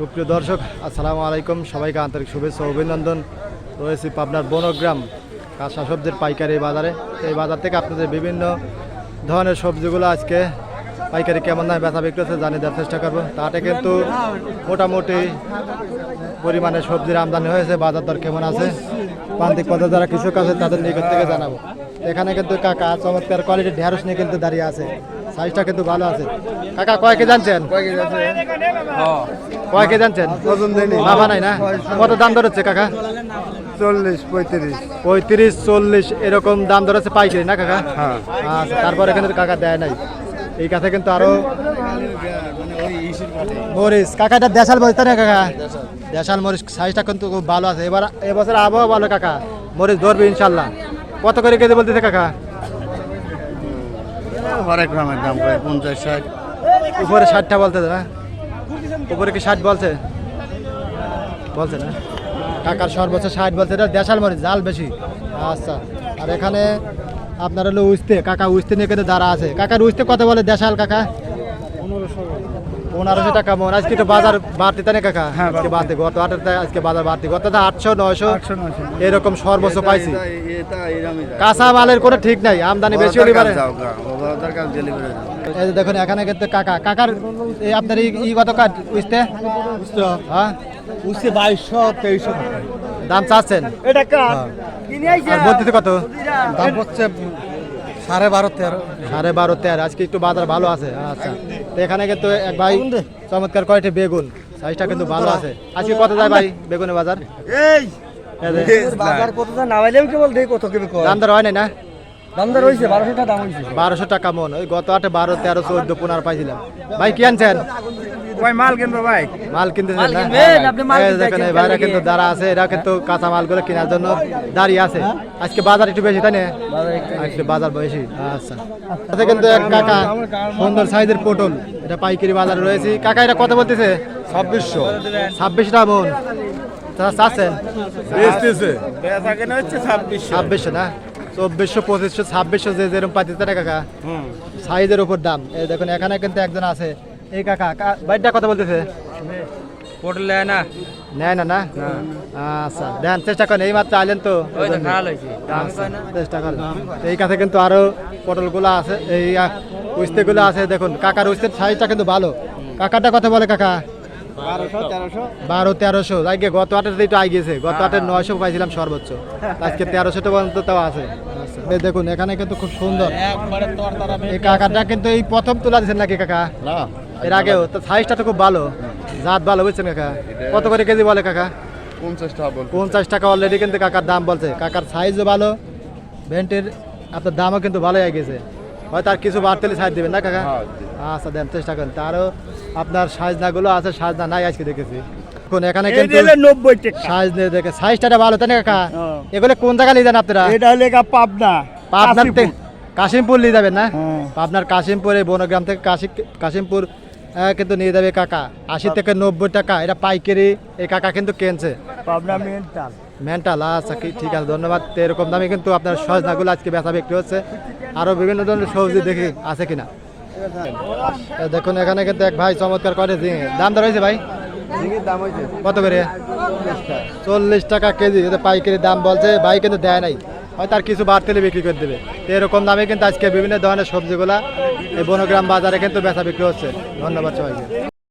সুপ্রিয় দর্শক, আসসালামু আলাইকুম। সবাইকে আন্তরিক শুভেচ্ছা অভিনন্দন। রয়েছি পাবনার বনগ্রাম কাঁচা সবজির পাইকারি বাজারে। এই বাজার থেকে আপনাদের বিভিন্ন ধরনের সবজিগুলো আজকে পাইকারি কেমন দামে বেচা বিক্রি হচ্ছে জানিয়ে দেওয়ার চেষ্টা করব। তাতে কিন্তু মোটামুটি পরিমাণে সবজির আমদানি হয়েছে। বাজার দর কেমন আছে? প্রান্তিক পর্যায়ে যারা কৃষক আছে, তাদের নিকট থেকে জানাব। এখানে কিন্তু কাকা চমৎকার কোয়ালিটির ঢেঁড়স নিয়ে কিন্তু দাঁড়িয়ে আছে। সাইজটা কিন্তু ভালো আছে। কাকা কয় কে জানছেন? কয় কে জানছেন? ওজন দেয়নি। বাবা নাই না? কত দাম দর হচ্ছে কাকা? চল্লিশ পঁয়ত্রিশ। পঁয়ত্রিশ চল্লিশ এরকম দাম দর হচ্ছে পাইকারি না কাকা? হ্যাঁ। আচ্ছা তারপরে কিন্তু কাকা দেয় নাই। এই কাছে কিন্তু আরও মরিচ। কাকা এটা দেশাল মরিচ না কাকা? দেশাল মরিচ সাইজটা কিন্তু খুব ভালো আছে। এবার এবছর আবহাওয়া ভালো কাকা। মরিচ ধরবে ইনশাল্লাহ। কত করে কেজি বলতেছে কাকা? হরেক রকমের দাম প্রায় পঞ্চাশ, ষাট? উপরে ষাটটা বলতে দাদা উপরে কি ষাট বলছে? বলছে না। কাকার সর্বোচ্চ ষাট বলছে, এটা দেশাল মরিচ জাল বেশি। আচ্ছা আর এখানে আপনার হলো উস্তে, কাকা উস্তে নিয়ে কিন্তু দাঁড়া আছে। কাকার উস্তে কত বলে দেশাল, কাকা? পনেরোশো টাকা মন আজকে তো বাজার বাড়তি তাই না কাকা? হ্যাঁ, আজকে বাড়তি গত হাটের আজকে বাজার বাড়তি গত আটশো নয়শো আটশো নয়শো। এরকম সর্বোচ্চ পাইছি। এটা এরমই যায়। কাঁচা মালের কোনো ঠিক নাই আমদানি বেশি হলে পারে। এই যে দেখুন এখানে কিন্তু কাকা কাকার এই আপনার ই কত কাঠ বুঝতে? হ্যাঁ? উঠছে বাইশশো তেইশশো দাম চাচ্ছেন? এটা আর বলতেছে কত? দাম হচ্ছে সাড়ে বারো তেরো। সাড়ে বারো তেরো। আজকে একটু বাজার ভালো আছে। আচ্ছা। তো এখানে কিন্তু এক ভাই চমৎকার কয়টি বেগুন। সাইজটা কিন্তু ভালো আছে। আজকে কত যায় ভাই বেগুনের বাজার? এই বাজার কত যায় না কেবল দেই কত কেবল দাম দর হয় নাই না? দামদার হইছে 1200 টাকা দাম হইছে। বারোশো টাকা মন ওই গত আটে বারো তেরো চোদ্দ পনেরো পাইছিলাম। ভাই কি আনছেন? কয় মাল কিনবো ভাই। মাল কিনতেছেন না? কিনবেন, আপনি মাল এই কিনতে দেখেন এই ভাইরা কিন্তু দাঁড়া আছে এরা কিন্তু কাঁচা মালগুলো কেনার জন্য দাঁড়িয়ে আছে। আজকে বাজার একটু বেশি তাই না? বাজার আজকে বাজার বেশি আচ্ছা। আচ্ছা কিন্তু এক কাকা সুন্দর সাইজের পটল এটা পাইকারি বাজারে রয়েছে। কাকা এটা কত বলতেছে? ছাব্বিশশো। ছাব্বিশ টাকা মন ছাব্বিশশো। ছাব্বিশশো না? চব্বিশশো পঁচিশশো ছাব্বিশশো যে যেরকম পাইতেছে না কাকা? সাইজের উপর দাম। এই দেখুন এখানে কিন্তু একজন আছে। এই কাকা বাইরটা কথা বলতেছে? পটল না। নেয় না না? আচ্ছা দেন চেষ্টা করেন এই মাত্র আইলেন তো। তো আচ্ছা, চেষ্টা করেন। এই কাছে কিন্তু আরও পটলগুলো আছে এই উস্তেগুলো আছে দেখুন কাকার উস্তের সাইজটা কিন্তু ভালো। কাকারটা কথা বলে কাকা? বারো তেরোশো। আগে গত আটের একটু আই গেছে গত আটের নয়শো পাইছিলাম সর্বোচ্চ। আজকে তেরোশো পর্যন্ত তাও আছে। দেখুন এখানে কিন্তু খুব সুন্দর। এই কাকাটা কিন্তু এই প্রথম তোলা দিচ্ছেন নাকি কাকা? এর আগেও তো সাইজটা তো খুব ভালো জাত ভালো বুঝছেন কাকা? কত করে কেজি বলে কাকা? পঞ্চাশ টাকা পঞ্চাশ টাকা অলরেডি কিন্তু কাকার দাম বলছে। কাকার সাইজও ভালো ভেন্টের আপনার দামও কিন্তু ভালোই হয়ে গেছে। হয়তো আর কিছু বাড়তে সাইজ দেবেন না কাকা? হ্যাঁ, আচ্ছা দেন চেষ্টা করেন। তারও আপনার সাজনাগুলো আছে সাজনা নাই আজকে দেখেছি। এখন এখানে কিন্তু নব্বই সাইজ নিয়ে দেখে সাইজটা ভালো তাই না কাকা? হ্যাঁ। এগুলো কোন জায়গায় নিয়ে যান আপনারা? এটা হলে পাবনা পাবনার কাশিমপুর। নিয়ে যাবেন না? হ্যাঁ। পাবনার কাশিমপুরে বনগ্রাম থেকে কাশি কাশিমপুর কিন্তু নিয়ে যাবে কাকা। আশি থেকে নব্বই টাকা এটা পাইকারি। এই কাকা কিন্তু কেনছে। পাবনা মেন্টাল। মেন্টাল আচ্ছা কি ঠিক আছে ধন্যবাদ। তো এরকম দামে কিন্তু আপনার সজনাগুলো আজকে বেচা বিক্রি হচ্ছে। আরও বিভিন্ন ধরনের সবজি দেখি আছে কিনা। দেখুন এখানে কিন্তু এক ভাই চমৎকার করে দাম দর হয়েছে ভাই? কত করে? চল্লিশ টাকা। কেজি এটা পাইকারি দাম বলছে ভাই কিন্তু দেয় নাই। হয়তো আর কিছু বাড়তে বিক্রি করে দেবে। তো এরকম দামে কিন্তু আজকে বিভিন্ন ধরনের সবজিগুলা এই বনগ্রাম বাজারে কিন্তু বেচা বিক্রি হচ্ছে। ধন্যবাদ সবাইকে।